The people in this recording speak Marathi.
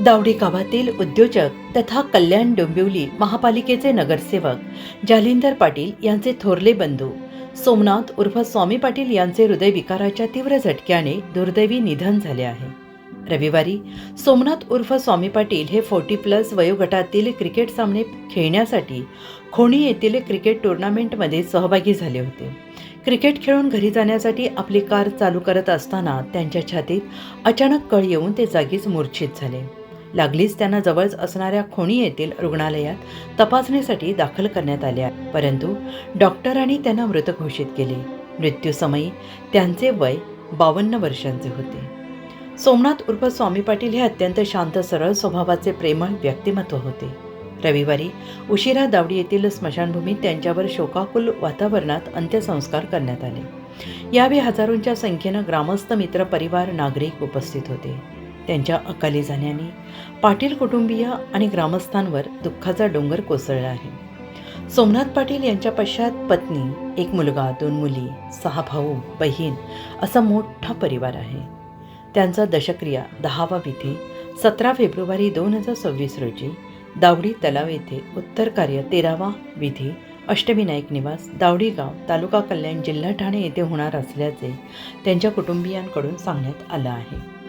दावडी गावातील उद्योजक तथा कल्याण डोंबिवली महापालिकेचे नगरसेवक जालिंदर पाटील यांचे थोरले बंधू सोमनाथ उर्फ स्वामी पाटील यांचे हृदयविकाराच्या तीव्र झटक्याने दुर्दैवी निधन झाले आहे. रविवारी सोमनाथ उर्फ स्वामी पाटील हे फोर्टी प्लस वयोगटातील क्रिकेट सामने खेळण्यासाठी खोणी येथील क्रिकेट टुर्नामेंटमध्ये सहभागी झाले होते. क्रिकेट खेळून घरी जाण्यासाठी आपली कार चालू करत असताना त्यांच्या छातीत अचानक कळ येऊन ते जागीच मूर्छित झाले. लागलीच त्यांना जवळच असणाऱ्या खोणी येथील रुग्णालयात तपासणीसाठी दाखल करण्यात आल्या परंतु डॉक्टरांनी त्यांना मृत घोषित केले. मृत्यूसमयी त्यांचे वय बावन्न वर्षांचे होते. सोमनाथ उर्फ स्वामी पाटील हे अत्यंत शांत सरळ स्वभावाचे प्रेमळ व्यक्तिमत्व होते. रविवारी उशिरा दावडी येथील स्मशानभूमीत त्यांच्यावर शोकाकुल वातावरणात अंत्यसंस्कार करण्यात आले. यावेळी हजारोंच्या संख्येनं ग्रामस्थ मित्र परिवार नागरिक उपस्थित होते. त्यांच्या अकाली जाण्याने पाटील कुटुंबीय आणि ग्रामस्थांवर दुःखाचा डोंगर कोसळला आहे. सोमनाथ पाटील यांच्या पश्चात पत्नी एक मुलगा दोन मुली सहा भाऊ बहीण असा मोठा परिवार आहे. त्यांचा दशक्रिया दहावा विधी सतरा फेब्रुवारी दोन हजार सव्वीस रोजी दावडी तलाव येथे उत्तर कार्य तेरावा विधी अष्टविनायक निवास दावडीगाव तालुका कल्याण जिल्हा ठाणे येथे होणार असल्याचे त्यांच्या कुटुंबियांकडून सांगण्यात आलं आहे.